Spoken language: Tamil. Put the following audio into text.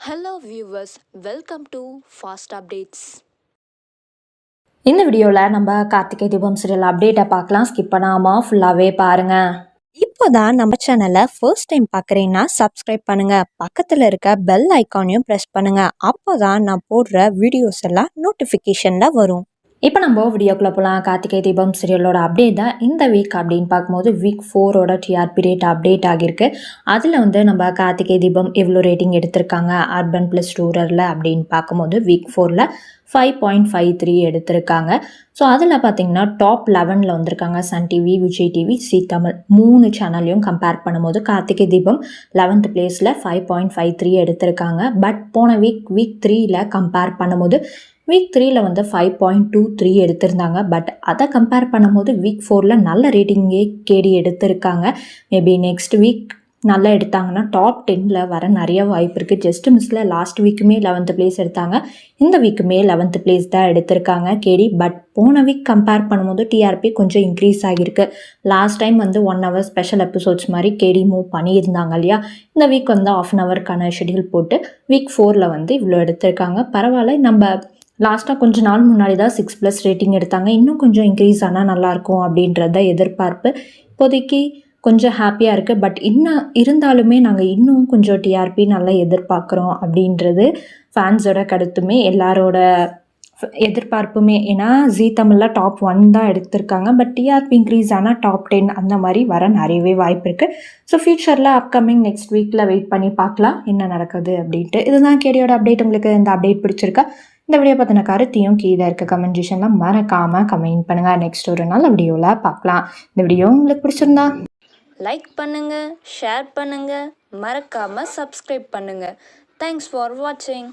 Hello viewers welcome to fast updates இந்த வீடியோவில் நம்ம கார்த்திகை தீபம் சீரியல் அப்டேட்டை பார்க்கலாம். ஸ்கிப் பண்ணாமல் ஃபுல்லாகவே பாருங்கள் இப்போதான் நம்ம சேனலை ஃபர்ஸ்ட் டைம் பார்க்குறீங்கன்னா சப்ஸ்கிரைப் பண்ணுங்க. பக்கத்தில் இருக்க பெல் ஐக்கானையும் ப்ரெஸ் பண்ணுங்க. அப்போதான் நான் போடுற வீடியோஸ் எல்லாம் நோட்டிஃபிகேஷனில் வரும். இப்போ நம்ம வீடியோக்குள்ளே போகலாம் கார்த்திகை தீபம் சீரியலோட அப்டேட் தான் இந்த வீக் அப்படின்னு பார்க்கும்போது வீக் ஃபோரோட டிஆர்பி ரேட் அப்டேட் ஆகியிருக்கு. அதில் வந்து நம்ம கார்த்திகை தீபம் எவ்வளோ ரேட்டிங் எடுத்திருக்காங்க? அர்பன் ப்ளஸ் ரூரலில் அப்படின்னு பார்க்கும்போது வீக் ஃபோரில் ஃபைவ் பாயிண்ட் ஃபைவ் த்ரீ எடுத்திருக்காங்க. ஸோ அதில் பார்த்தீங்கன்னா டாப் லெவனில் வந்திருக்காங்க Sun TV Vijay TV Zee Tamil மூணு சேனல்லையும் கம்பேர் பண்ணும்போது கார்த்திகை தீபம் லெவன்த் பிளேஸில் ஃபைவ் பாயிண்ட் ஃபைவ் த்ரீ எடுத்திருக்காங்க. பட் போன வீக் வீக் த்ரீயில் கம்பேர் பண்ணும்போது வீக் த்ரீயில் வந்து ஃபைவ் பாயிண்ட் டூ த்ரீ எடுத்திருந்தாங்க. பட் அதை கம்பேர் பண்ணும்போது வீக் ஃபோரில் நல்ல ரேட்டிங்கே கேடி எடுத்திருக்காங்க. மேபி நெக்ஸ்ட் வீக் நல்லா எடுத்தாங்கன்னா டாப் டென்னில் வர நிறைய வாய்ப்பு இருக்குது ஜஸ்ட் மிஸ்ஸில் லாஸ்ட் வீக்குமே லெவன்த்து பிளேஸ் எடுத்தாங்க. இந்த வீக்குமே லெவன்த்து பிளேஸ் தான் எடுத்திருக்காங்க கேடி பட் போன வீக் கம்பேர் பண்ணும்போது டிஆர்பி கொஞ்சம் இன்க்ரீஸ் ஆகியிருக்கு. லாஸ்ட் டைம் வந்து ஒன் ஹவர் ஸ்பெஷல் எபிசோட்ஸ் மாதிரி கேடி மூவ் பண்ணியிருந்தாங்க இல்லையா? இந்த வீக் வந்து ஆஃப் அன் ஹவருக்கான ஷெடியூல் போட்டு வீக் ஃபோரில் வந்து இவ்வளோ எடுத்திருக்காங்க. பரவாயில்ல. நம்ம லாஸ்ட்டாக கொஞ்ச நாள் முன்னாடி தான் சிக்ஸ் ப்ளஸ் ரேட்டிங் எடுத்தாங்க. இன்னும் கொஞ்சம் இன்க்ரீஸ் ஆனால் நல்லாயிருக்கும் அப்படின்றத எதிர்பார்ப்பு. இப்போதைக்கு கொஞ்சம் ஹாப்பியாக இருக்குது பட் இன்னும் இருந்தாலுமே நாங்கள் இன்னும் கொஞ்சம் டிஆர்பி நல்லா எதிர்பார்க்குறோம் அப்படின்றது ஃபேன்ஸோட கருத்துமே எல்லாரோட எதிர்பார்ப்புமே. ஏன்னா ஜீ தமிழில் டாப் ஒன் தான் எடுத்திருக்காங்க. பட் டிஆர்பி இன்க்ரீஸ் ஆனால் டாப் டென் அந்த மாதிரி வர நிறையவே வாய்ப்பு இருக்குது ஸோ ஃபியூச்சரில் அப்கமிங் நெக்ஸ்ட் வீக்கில் வெயிட் பண்ணி பார்க்கலாம் என்ன நடக்குது அப்படின்ட்டு. இதுதான் கேடியோட அப்டேட் உங்களுக்கு இந்த அப்டேட் பிடிச்சிருக்கா? இந்த வீடியோ பற்றின கருத்தையும் கீழே இருக்க கமெண்ட் செஷனில் மறக்காமல் கமெண்ட் பண்ணுங்கள் நெக்ஸ்ட் ஒரு நல்ல வீடியோவில் பார்க்கலாம். இந்த வீடியோ உங்களுக்கு பிடிச்சிருந்தா லைக் பண்ணுங்கள் ஷேர் பண்ணுங்கள் மறக்காமல் சப்ஸ்கிரைப் பண்ணுங்கள் தேங்க்ஸ் ஃபார் வாட்சிங்